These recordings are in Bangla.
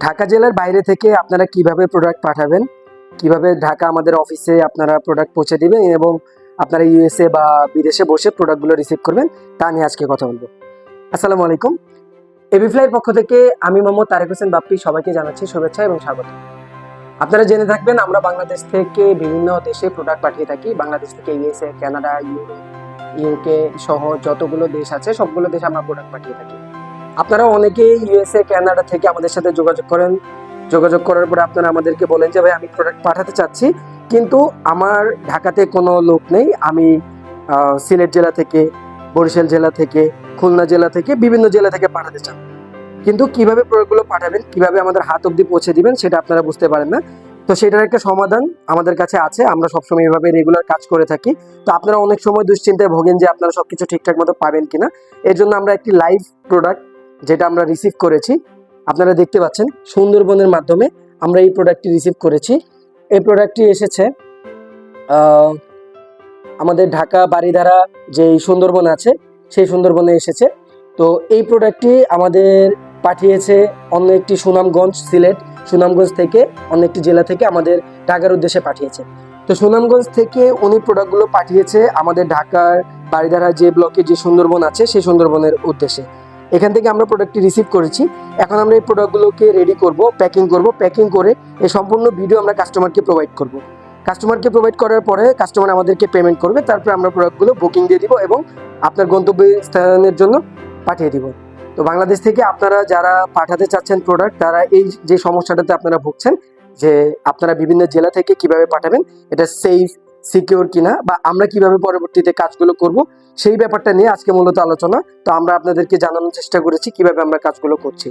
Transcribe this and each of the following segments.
ঢাকা জেলার বাইরে থেকে আপনারা কীভাবে প্রোডাক্ট পাঠাবেন? কীভাবে ঢাকা আমাদের অফিসে আপনারা প্রোডাক্ট পৌঁছে দিবেন এবং আপনারা ইউএসএ বা বিদেশে বসে প্রোডাক্টগুলো রিসিভ করবেন, তা নিয়ে আজকে কথা বলব। আসসালামু আলাইকুম। এবি ফ্লাইয়ের পক্ষ থেকে আমি মোহাম্মদ তারেক হোসেন বাপ্পি সবাইকে জানাচ্ছি শুভেচ্ছা এবং স্বাগত। আপনারা জেনে থাকবেন, আমরা বাংলাদেশ থেকে বিভিন্ন দেশে প্রোডাক্ট পাঠিয়ে থাকি। বাংলাদেশ থেকে ইউএসএ কানাডা ইউরোপ ইউকে সহ যতগুলো দেশ আছে, সবগুলো দেশে আমরা প্রোডাক্ট পাঠিয়ে থাকি। আপনারা অনেকেই ইউএসএ কানাডা থেকে আমাদের সাথে যোগাযোগ করেন। যোগাযোগ করার পরে আপনারা আমাদেরকে বলেন যে, ভাই, আমি প্রোডাক্ট পাঠাতে চাচ্ছি। কিন্তু আমার ঢাকাতে কোনো লোক নেই। আমি সিলেট জেলা থেকে, বরিশাল জেলা থেকে, খুলনা জেলা থেকে, বিভিন্ন জেলা থেকে পাঠাতে চান। কিন্তু কীভাবে প্রোডাক্টগুলো পাঠাবেন, কীভাবে আমাদের হাত অবধি পৌঁছে দিবেন, সেটা আপনারা বুঝতে পারেন না। তো সেটার একটা সমাধান আমাদের কাছে আছে। আমরা সবসময় এভাবে রেগুলার কাজ করে থাকি। তো আপনারা অনেক সময় দুশ্চিন্তায় ভোগেন যে, আপনারা সবকিছু ঠিকঠাক মতো পাবেন কিনা। এর জন্য আমরা একটি লাইভ প্রোডাক্ট যেটা আমরা রিসিভ করেছি, আপনারা দেখতে পাচ্ছেন সুন্দরবনের মাধ্যমে আমরা এই প্রোডাক্টটি রিসিভ করেছি। এই প্রোডাক্টটি এসেছে আমাদের ঢাকা বাড়িধারা যে সুন্দরবন আছে, সেই সুন্দরবনে এসেছে। তো এই প্রোডাক্টটি আমাদের পাঠিয়েছে অন্য একটি সুনামগঞ্জ সিলেট, সুনামগঞ্জ থেকে অন্য একটি জেলা থেকে আমাদের ঢাকার উদ্দেশ্যে পাঠিয়েছে। তো সুনামগঞ্জ থেকে উনি প্রোডাক্টগুলো পাঠিয়েছে আমাদের ঢাকার বাড়িধারা যে ব্লকে যে সুন্দরবন আছে, সেই সুন্দরবনের উদ্দেশ্যে। এখান থেকে আমরা প্রোডাক্টটি রিসিভ করেছি। এখন আমরা এই প্রোডাক্টগুলোকে রেডি করব প্যাকিং করব। প্যাকিং করে এই সম্পূর্ণ ভিডিও আমরা কাস্টমারকে প্রোভাইড করব। কাস্টমারকে প্রোভাইড করার পরে কাস্টমার আমাদেরকে পেমেন্ট করবে। তারপরে আমরা প্রোডাক্টগুলো বুকিং দিয়ে দিব এবং আপনার গন্তব্য স্থানের জন্য পাঠিয়ে দিব। তো বাংলাদেশ থেকে আপনারা যারা পাঠাতে চাচ্ছেন প্রোডাক্ট তারা এই যে সমস্যাটাতে আপনারা ভুগছেন, যে আপনারা বিভিন্ন জেলা থেকে কীভাবে পাঠাবেন, এটা সেফ সিকিউর কিনা বা আমরা কীভাবে পরবর্তীতে কাজগুলো করব, সেই ব্যাপারটা নিয়ে আজকে মূলত আলোচনা। তো আমরা আপনাদেরকে জানানোর চেষ্টা করেছি কীভাবে আমরা কাজগুলো করছি।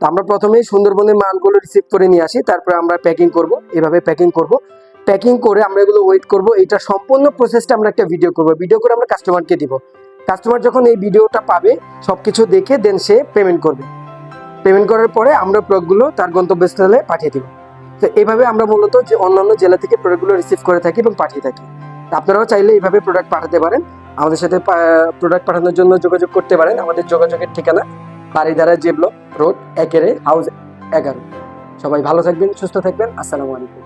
তো আমরা প্রথমেই সুন্দরবনের মালগুলো রিসিভ করে নিয়ে আসি, তারপরে আমরা প্যাকিং করব, এভাবে প্যাকিং করব। প্যাকিং করে আমরা এগুলো ওয়েট করব, এটা সম্পূর্ণ প্রসেসটা আমরা একটা ভিডিও করব। ভিডিও করে আমরা কাস্টমারকে দিব। কাস্টমার যখন এই ভিডিওটা পাবে, সবকিছু দেখে দেন সে পেমেন্ট করবে। পেমেন্ট করার পরে আমরা প্রোডাক্টগুলো তার গন্তব্যস্থলে পাঠিয়ে দিব। তো এইভাবে আমরা মূলত যে অন্যান্য জেলা থেকে প্রোডাক্টগুলো রিসিভ করে থাকি এবং পাঠিয়ে থাকি। আপনারাও চাইলে এইভাবে প্রোডাক্ট পাঠাতে পারেন। আমাদের সাথে প্রোডাক্ট পাঠানোর জন্য যোগাযোগ করতে পারেন। আমাদের যোগাযোগের ঠিকানা বাড়িধারা জেবলো রোড একেরে হাউস এগারো। সবাই ভালো থাকবেন, সুস্থ থাকবেন। আসসালামু আলাইকুম।